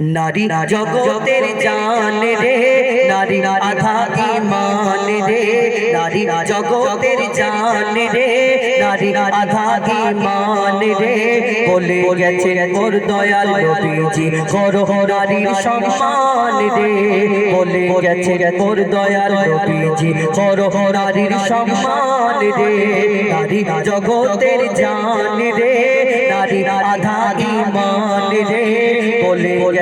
নারী জগতের জান রে, নারী আধা ইমান রে, নারী জগতের জান রে, নারী আধা ইমান রে। বলে গেছে মোর দয়াল নবীজি করো নারীর সম্মান রে। বলে গেছে মোর দয়াল নবীজি করো নারীর সম্মান রে। নারী জগতের জান রে, নারী আধা ইমান রে। বলে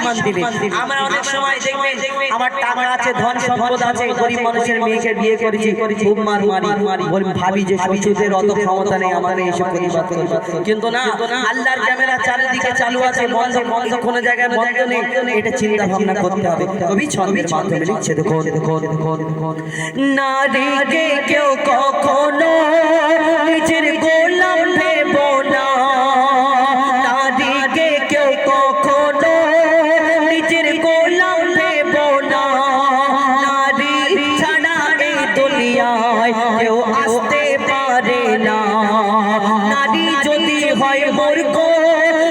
সম্মান দিবে আমরা অনেক সময় দেখবেন আমার টাকা আছে ধন সম্পদ আছে গরিব মানুষের মেয়েকে বিয়ে করেছি খুব মার মারি। বলি ভাবি যে সচুদের অত ক্ষমতা নেই আমাদের এইসব প্রতিবাদ করবে। কিন্তু না আল্লাহর ক্যামেরা চারিদিকে চালু আছে বন্ধ বন্ধ কোনো জায়গায় বন্ধ নেই। এটা চিন্তা ভাবনা করতে হবে। কবি ছন্দের মাধ্যমে লিখছে দেখো দেখো দেখো নারীকে কেউ কখনো নিজের গোলাম ভেব না। কেউ আসতে পারে না। নারী যদি হয় মূর্খ,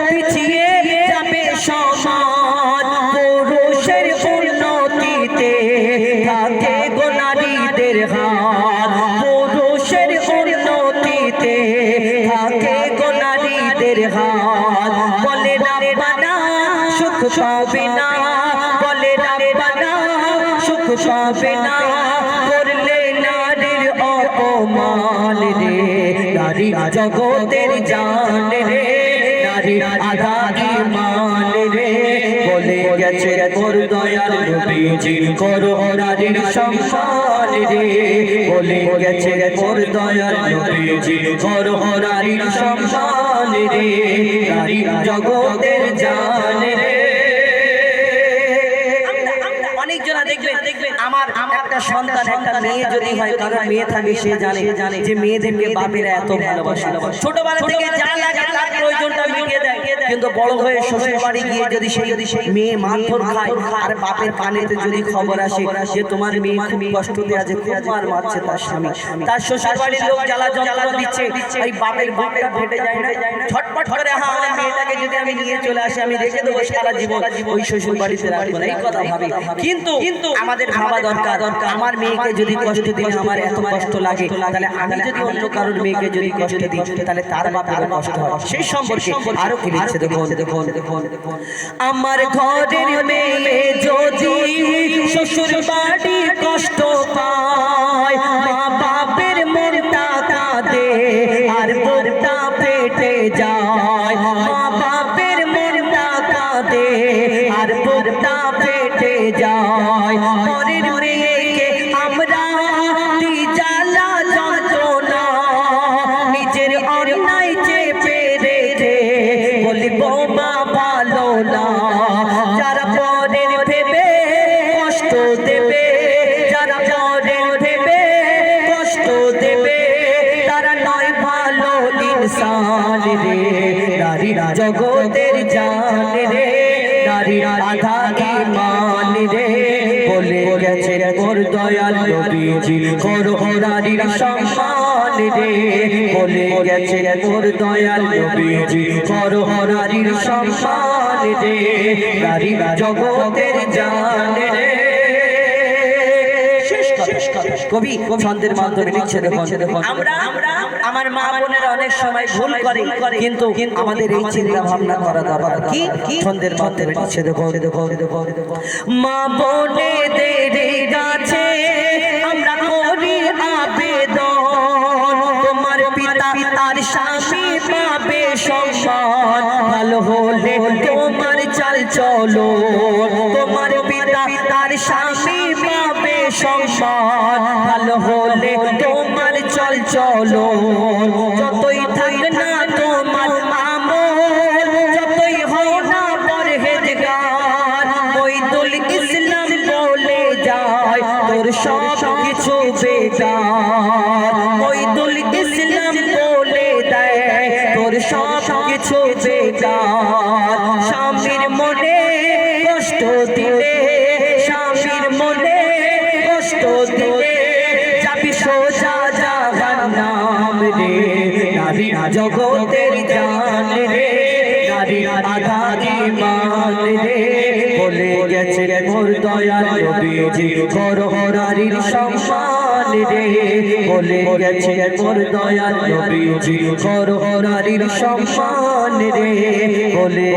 পিছিয়ে যাবে সমাজ। পুরুষের উন্নতিতে থাকে গো নারীদের হাত। পুরুষের উন্নতিতে থাকে গো নারীদের হাত। বলে রাব্বানা সুখ পাবে না। বলে রাব্বানা সুখ পাবে না। নারী জগতের জান রে, নারী আধা ইমান রে? বলে গেছে তোর দয়াল নবীজি করো নারীর সম্মান রে। বলে গেছে তোর দয়াল নবীজি করো নারীর সম্মান রে। নারী জগতের জান আমার একটা সন্তান একটা মেয়ে যদি হয় কারণ মেয়ে থাকে সে জানে জানে যে মেয়েদেরকে বাপেরা এত ভালোবাসে। ছোটবেলা থেকে যা লাগে তার প্রয়োজনটা মিটিয়ে দেয় কিন্তু বড় হয়ে শ্বশুর বাড়ি গিয়ে যদি সেই যদি সেই মেয়ে মারধর খায় আর বাপের কানেতে যদি খবর আসে যে তোমার মেয়ে খুব কষ্টতে আছে খুব মার মারছে তার স্বামী। তার শ্বশুর বাড়ির লোক জ্বালা যন্ত্রণা দিচ্ছে এই বাপের বুকটা ফেটে যায় না। ছটপট করে হ্যাঁ আমার মেয়েটাকে যদি আমি নিয়ে চলে আসি আমি রেখে দেবো সারা জীবন ওই শ্বশুর বাড়িতে রাখব না। এই কথা ভাবি। কিন্তু কিন্তু আমাদের ভাবা দরকার আমার মেয়েকে যদি কষ্ট দিলে আমার এত কষ্ট লাগে তাহলে আমি যদি অন্য কারোর মেয়েকে যদি কষ্ট দিই তাহলে তার বাপের কষ্ট হয় সেই সম্পর্কে আরও কি লিখছে আমার ঘরের মেয়ে যদি শ্বশুর বাড়ি কষ্ট পায় যারা পরের ভেবে কষ্ট দেবে, যারা পরের ভেবে কষ্ট দেবে, তারা নয় ভালো ইনসান রে। নারী জগতের জান রে, নারী আধা ইমান রে। বলে গেছে মোর দয়াল নবীজি, করো নারীর সম্মান। গেছে কবি ছন্দের মাধ্যমে লিখছে দেখুন আমরা মা বোনেরা অনেক সময় ভুল করে, কিন্তু আমাদের এই চিন্তা ভাবনা করা দরকার। কি? ছন্দের মাধ্যমে লিখছে দেখো দেখো দেখো মা বোনেদের কাছে আমরা স্বামী পাবে সম্মান। ভালো হলে তোমার চাল চলো। তোমার পিতা তার স্বামী পাবে সম্মান। ভালো হলে তোমার চল চলো। যতই থাক সব কিছু বেকার। স্বামীর মনে কষ্ট দিলে, স্বামীর মনে কষ্ট দিলে, যাবি সোজা জাহান্নাম রে। নারী জগতের জান রে, নারী আধা ইমান রে। বলে গেছে মোর দয়াল নবীজি করো সম্মান। রে বলে গেছে মোর দয়াল নবীজি। করো নারীর সম্মান রে বলে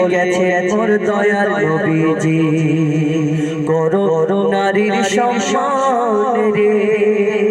সম্মান রে।